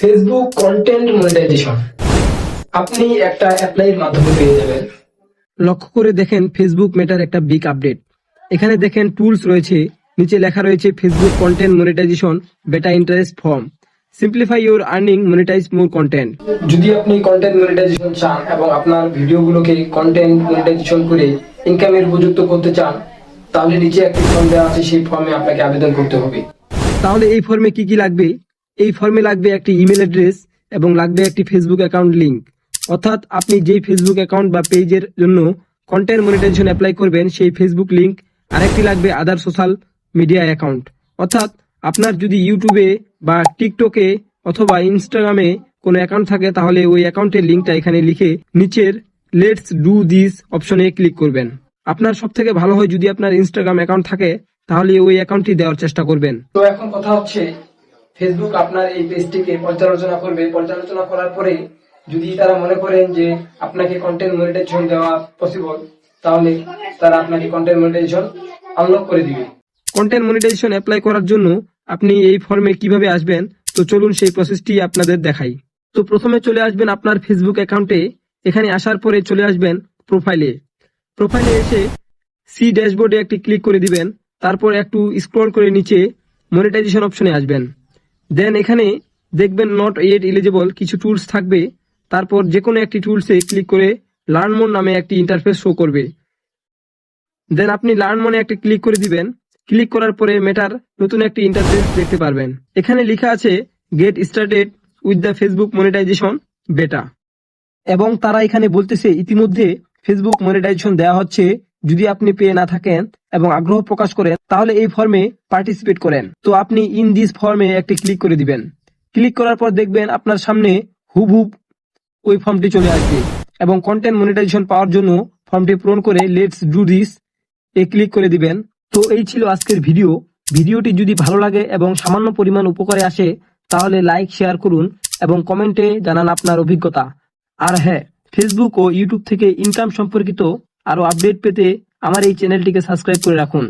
Facebook content monetization আপনি একটা অ্যাপ্লাইয়ের মাধ্যমে পেয়ে যাবেন। লক্ষ্য করে দেখেন ফেসবুক মেটার একটা বিগ আপডেট এখানে দেখেন টুলস রয়েছে, নিচে লেখা রয়েছে Facebook content monetisation beta interest form simplify your earning monetise more content যদি আপনি কন্টেন্ট মনিটাইজেশন চান এবং আপনার ভিডিওগুলোকে কন্টেন্ট মনিটাইজেশন করে ইনকামের উপযুক্ত করতে চান, তাহলে নিচে একটি ফর্ম দেওয়া আছে, সেই ফর্মে আপনাকে আবেদন করতে হবে। তাহলে এই ফর্মে কি কি লাগবে? এই ফর্মে লাগবে একটি ইমেল অ্যাড্রেস এবং লাগবে একটি ফেসবুক অ্যাকাউন্ট লিঙ্ক অর্থাৎ আপনি যেই ফেসবুক অ্যাকাউন্ট বা পেজের জন্য কন্টেন্ট মনিটাইজেশন অ্যাপ্লাই করবেন, সেই ফেসবুক লিংক আরেকটি লাগবে আদার সোশ্যাল মিডিয়া অ্যাকাউন্ট অর্থাৎ আপনার যদি ইউটিউবে বা টিকটকে অথবা ইনস্টাগ্রামে কোনো অ্যাকাউন্ট থাকে, তাহলে ওই অ্যাকাউন্টের লিঙ্কটা এখানে লিখে নিচের লেটস ডু দিস অপশনে ক্লিক করবেন। আপনার সব থেকে ভালো হয় যদি আপনার ইনস্টাগ্রাম অ্যাকাউন্ট থাকে, তাহলে ওই অ্যাকাউন্টটি দেওয়ার চেষ্টা করবেন। তো এখন কথা হচ্ছে ফেসবুক আপনার এই পেজটিকে পর্যালোচনা করবে। পর্যালোচনা করার পরে যদি তারা মনে করেন যে আপনাকে কন্টেন্ট মনিটাইজেশন দেওয়া পসিবল তাহলে তারা আপনাকে কন্টেন্ট মনিটাইজেশন আনলক করে দিবে। কন্টেন্ট মনিটাইজেশন অ্যাপ্লাই করার জন্য আপনি এই ফর্মে কীভাবে আসবেন? তো চলুন সেই প্রসেসটি আপনাদের দেখাই। তো প্রথমে চলে আসবেন আপনার ফেসবুক অ্যাকাউন্টে এখানে আসার পরে চলে আসবেন প্রোফাইলে প্রোফাইলে এসে সি ড্যাশবোর্ডে একটি ক্লিক করে দিবেন। তারপর একটু স্ক্রল করে নিচে মনিটাইজেশন অপশনে আসবেন। দেন এখানে দেখবেন নট ইয়েট এলিজিবল কিছু টুলস থাকবে। তারপর যে কোনো একটি টুলসে ক্লিক করে লার্ন মোর নামে একটি ইন্টারফেস শো করবে। দেন আপনি লার্ন মনে একটা ক্লিক করে দিবেন। ক্লিক করার পরে মেটার নতুন একটি ইন্টারফেস দেখতে পারবেন। এখানে লেখা আছে get started with the Facebook monetization beta এবং তারা এখানে বলতেছে, ইতিমধ্যে ফেসবুক মনিটাইজেশন দেওয়া হচ্ছে যদি আপনি পেয়ে না থাকেন এবং আগ্রহ প্রকাশ করেন, তাহলে এই ফর্মে পার্টিসিপেট করেন। তো আপনি ইন দিস ফর্মে একটি ক্লিক করে দিবেন। ক্লিক করার পর দেখবেন আপনার সামনে হুবহুব ওই ফর্মটি চলে আসবে এবং কন্টেন্ট মনিটাইজেশন পাওয়ার জন্য ফর্মটি পূরণ করে লেটস ডু দিস এ ক্লিক করে দিবেন। তো এই ছিল আজকের ভিডিও ভিডিওটি যদি ভালো লাগে এবং সামান্য পরিমাণ উপকারে আসে, তাহলে লাইক শেয়ার করুন এবং কমেন্টে জানান আপনার অভিজ্ঞতা। আর হ্যাঁ ফেসবুক ও ইউটিউব থেকে ইনকাম সম্পর্কিত আরও আপডেট পেতে আমার এই চ্যানেলটিকে সাবস্ক্রাইব করে রাখুন।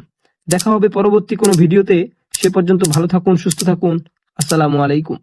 দেখা হবে পরবর্তী কোনো ভিডিওতে। সে পর্যন্ত ভালো থাকুন, সুস্থ থাকুন। আসসালামু আলাইকুম।